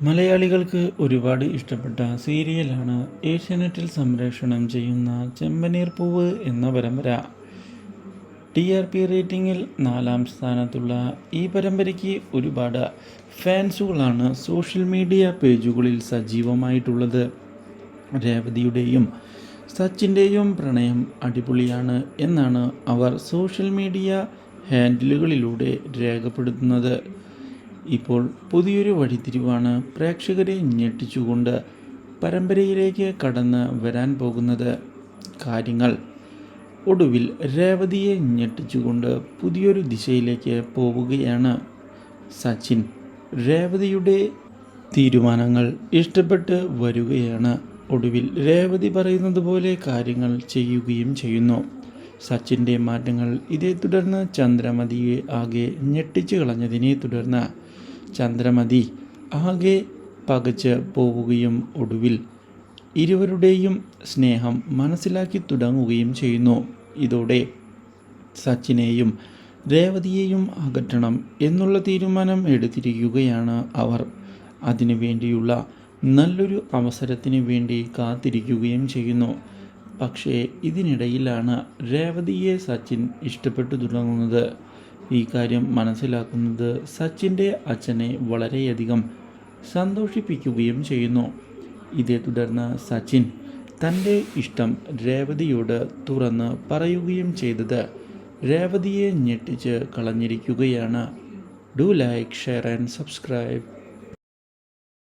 മലയാളികൾക്ക് ഒരുപാട് ഇഷ്ടപ്പെട്ട സീരിയലാണ് ഏഷ്യാനെറ്റിൽ സംപ്രേഷണം ചെയ്യുന്ന ചെമ്പനീർ പൂവ് എന്ന പരമ്പര. ടി ആർ പി റേറ്റിംഗിൽ നാലാം സ്ഥാനത്തുള്ള ഈ പരമ്പരയ്ക്ക് ഒരുപാട് ഫാൻസുകളാണ് സോഷ്യൽ മീഡിയ പേജുകളിൽ സജീവമായിട്ടുള്ളത്. രേവതിയുടെയും സച്ചിന്റെയും പ്രണയം അടിപൊളിയാണ് എന്നാണ് അവർ സോഷ്യൽ മീഡിയ ഹാൻഡിലുകളിലൂടെ രേഖപ്പെടുത്തുന്നത്. ഇപ്പോൾ പുതിയൊരു വഴിത്തിരിവാണ് പ്രേക്ഷകരെ ഞെട്ടിച്ചുകൊണ്ട് പരമ്പരയിലേക്ക് കടന്ന് വരാൻ പോകുന്നത് കാര്യങ്ങൾ. ഒടുവിൽ രേവതിയെ ഞെട്ടിച്ചുകൊണ്ട് പുതിയൊരു ദിശയിലേക്ക് പോവുകയാണ് സച്ചിൻ. രേവതിയുടെ തീരുമാനങ്ങൾ ഇഷ്ടപ്പെട്ട് വരികയാണ്. ഒടുവിൽ രേവതി പറയുന്നത് പോലെ കാര്യങ്ങൾ ചെയ്യുകയും ചെയ്യുന്നു. സച്ചിന്റെ മാറ്റങ്ങൾ ഇതേ തുടർന്ന് ചന്ദ്രമതിയെ ആകെ ഞെട്ടിച്ചു കളഞ്ഞതിനെ തുടർന്ന് ചന്ദ്രമതി ആകെ പകച്ച് പോവുകയും ഒടുവിൽ ഇരുവരുടെയും സ്നേഹം മനസ്സിലാക്കി തുടങ്ങുകയും ചെയ്യുന്നു. ഇതോടെ സച്ചിനെയും രേവതിയെയും അകറ്റണം എന്നുള്ള തീരുമാനം എടുത്തിരിക്കുകയാണ് അവർ. അതിനു വേണ്ടിയുള്ള നല്ലൊരു അവസരത്തിന് വേണ്ടി കാത്തിരിക്കുകയും ചെയ്യുന്നു. പക്ഷേ ഇതിനിടയിലാണ് രേവതിയെ സച്ചിൻ ഇഷ്ടപ്പെട്ടു തുടങ്ങുന്നത്. ഈ കാര്യം മനസ്സിലാക്കുന്നത് സച്ചിന്റെ അച്ഛനെ വളരെയധികം സന്തോഷിപ്പിക്കുകയും ചെയ്യുന്നു. ഇതേ തുടർന്ന് സച്ചിൻ തന്റെ ഇഷ്ടം രേവതിയോട് തുറന്ന് പറയുകയും ചെയ്തത് രേവതിയെ ഞെട്ടിച്ച് കളഞ്ഞിരിക്കുകയാണ്. Do like share and subscribe.